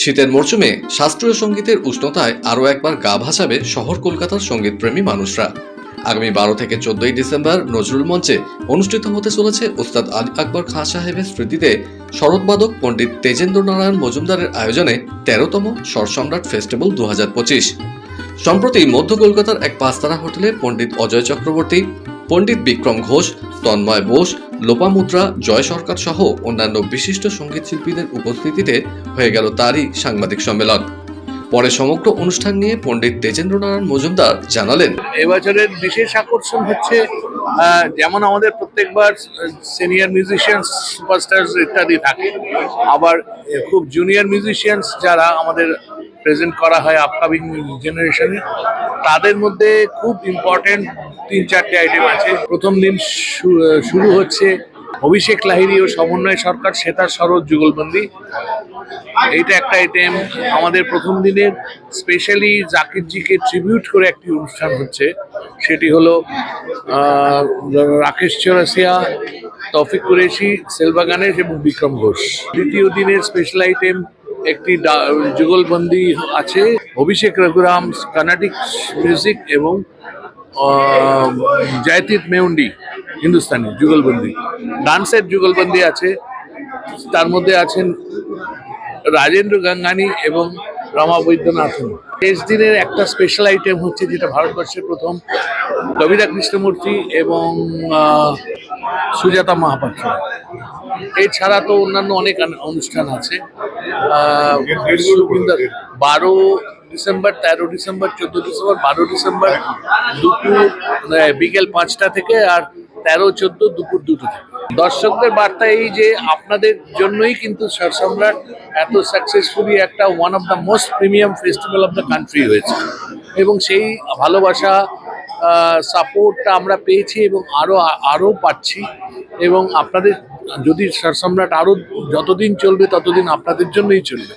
শীতের মরশুমে শাস্ত্রীয় সঙ্গীতের উষ্ণতায় আরও একবার গা ভাসাবে শহর কলকাতার সঙ্গীতপ্রেমী মানুষরা। আগামী বারো থেকে চোদ্দই ডিসেম্বর নজরুল মঞ্চে অনুষ্ঠিত হতে চলেছে উস্তাদ আলী আকবর খাঁ সাহেবের স্মৃতিতে শরৎবাদক পণ্ডিত তেজেন্দ্র নারায়ণ মজুমদারের আয়োজনে তেরোতম স্বরসম্রাট ফেস্টিভ্যাল দু হাজার পঁচিশ। সম্প্রতি মধ্য কলকাতার এক পাঁচতারা হোটেলে পণ্ডিত অজয় চক্রবর্তী, পণ্ডিত বিক্রম ঘোষ, তন্ময় বোস লোপামুদ্রা, জয় সরকার সহ অন্যান্য বিশিষ্ট সংগীত শিল্পীদের উপস্থিতিতে হয়ে গেল তারই সাংবাদিক সম্মেলন। পরে সমগ্র অনুষ্ঠান নিয়ে পণ্ডিত তেজেন্দ্র নারায়ণ মজুমদার জানালেন, এবছরের বিশেষ আকর্ষণ হচ্ছে যেমন আমাদের প্রত্যেকবার সিনিয়র মিউজিশিয়ানস সুপারস্টার্স ইত্যাদি থাকে। আবার খুব জুনিয়র মিউজিশিয়ানস যারা আমাদের প্রেজেন্ট করা হয় আপকামিং জেনারেশনে তাদের মধ্যে খুব ইম্পর্টেন্ট তিন চারটে আইটেম আছে। প্রথম দিন শুরু হচ্ছে অভিষেক লাহিড়ী ও সমন্বয় সরকার শ্বেতার শরৎ যুগলবন্দি। এইটা একটা আইটেম আমাদের প্রথম দিনের স্পেশালি জাকিরজিকে ট্রিবিউট করে একটি অনুষ্ঠান হচ্ছে। সেটি হলো রাকেশ চৌরাসিয়া তফিক কুরেশি সেলভা গণেশ এবং বিক্রম ঘোষ। দ্বিতীয় দিনের স্পেশাল আইটেম একটি যুগলবন্দি আছে। অভিষেক রঘুরাম কর্ণাটিক মিউজিক এবং জয়তীত মেউন্ডি হিন্দুস্তানি যুগলবন্দি। ডান্সের যুগলবন্দি আছে। তার মধ্যে আছেন রাজেন্দ্র গাঙ্গানি এবং রমা বৈদ্যনাথন। শেষ দিনের একটা স্পেশাল আইটেম হচ্ছে যেটা ভারতবর্ষের প্রথম কবিতা কৃষ্ণমূর্তি এবং সুজাতা মহাপাত্র। এছাড়া তো অন্যান্য অনেক অনুষ্ঠান আছে। বারো ডিসেম্বর তেরো ডিসেম্বর চোদ্দ ডিসেম্বর বারো ডিসেম্বর দুপুর আহ, বিকেল পাঁচটা থেকে আর তেরো চোদ্দ দুপুর দুটো থেকে। দর্শকদের বার্তা এই যে আপনাদের জন্যই কিন্তু স্যার সম্রাট এত সাকসেসফুলি একটা one of the most premium festival of the country হয়েছে। এবং সেই ভালোবাসা সাপোর্টটা আমরা পেয়েছি এবং আরও আরও পাচ্ছি। এবং আপনাদের যদি সম্রাট আরও যতদিন চলবে ততদিন আপনাদের জন্যই চলবে।